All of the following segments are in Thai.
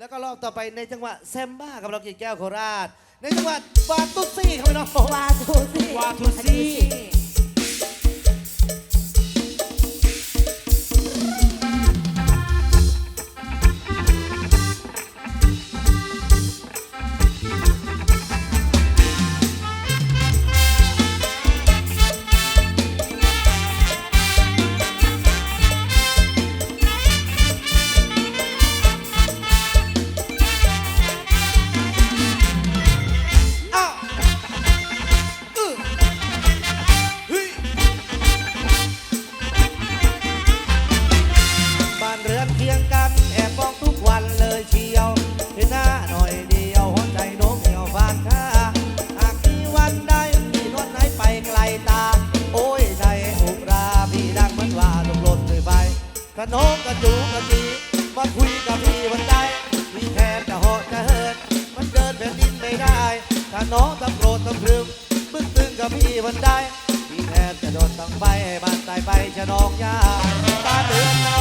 แล้วก็รอบต่อไปในจังหวะแซมบ้ากับเรากิ่งแก้วโคราช ในจังหวัดวาตุซี่ครับพี่น้อง วาทูซี่ วาตุซี่ ใบบ้านตายใบชะนองยาบ้าเดือนเา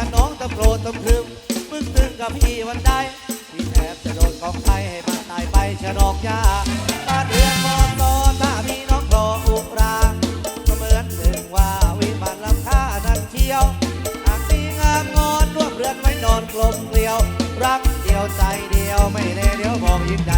ถ้าน้องตะโกรธตะพรึมมึงตึงกับพี่วันใดพี่แทบจะโดนของไฟให้มัตายไปชะนอกยาบ้าเดือนมอตอถ้ามีน้องรออุรางก็เหมือนหนึ่งว่าวิมานลำค่านั้นเที่ยวหากมีงามงอนร่วมเรือนไม่นอนกลมเกลียว รักเดียวใจเดียวไม่แน่เดียวมองยิ่งใด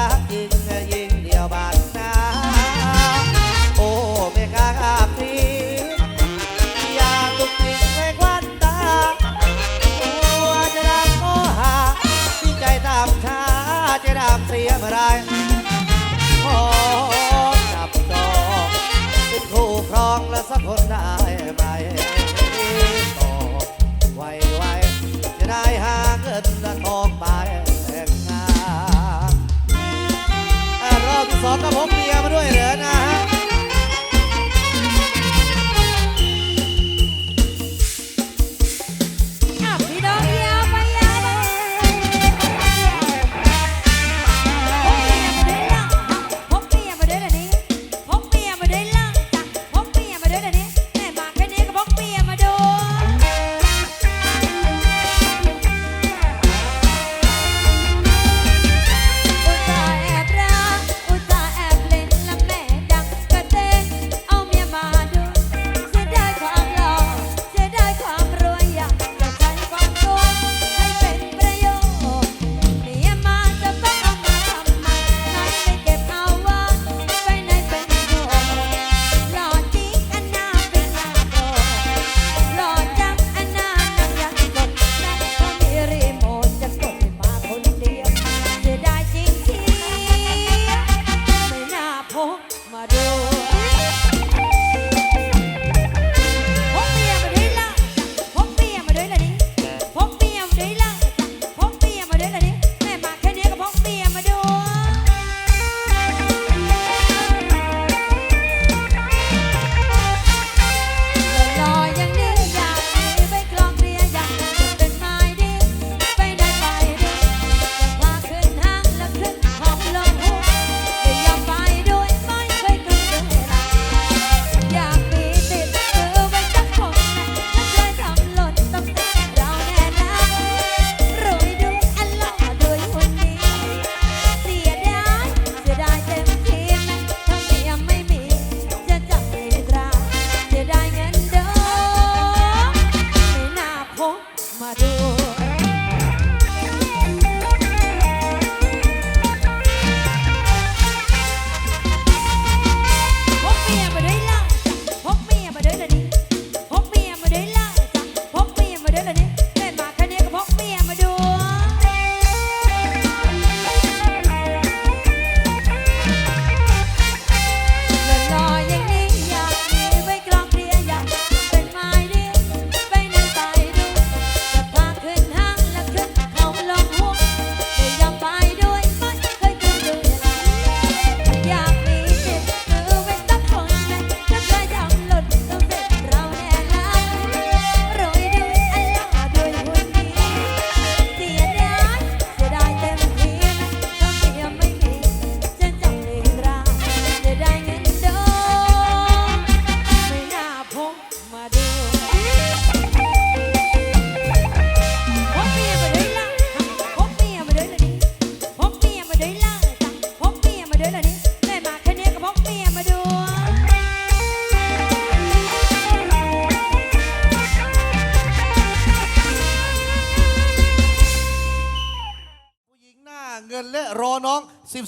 yeah, yeah.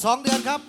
สองเดือนครับ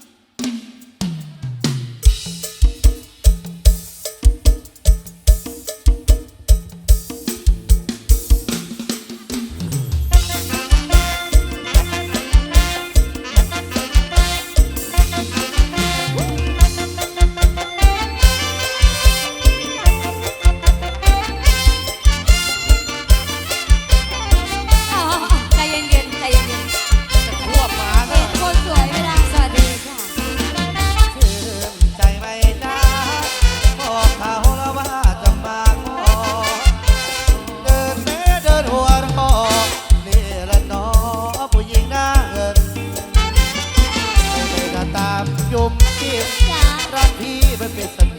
ยมเก็บจ้ารักพี่มันเป็นสัญ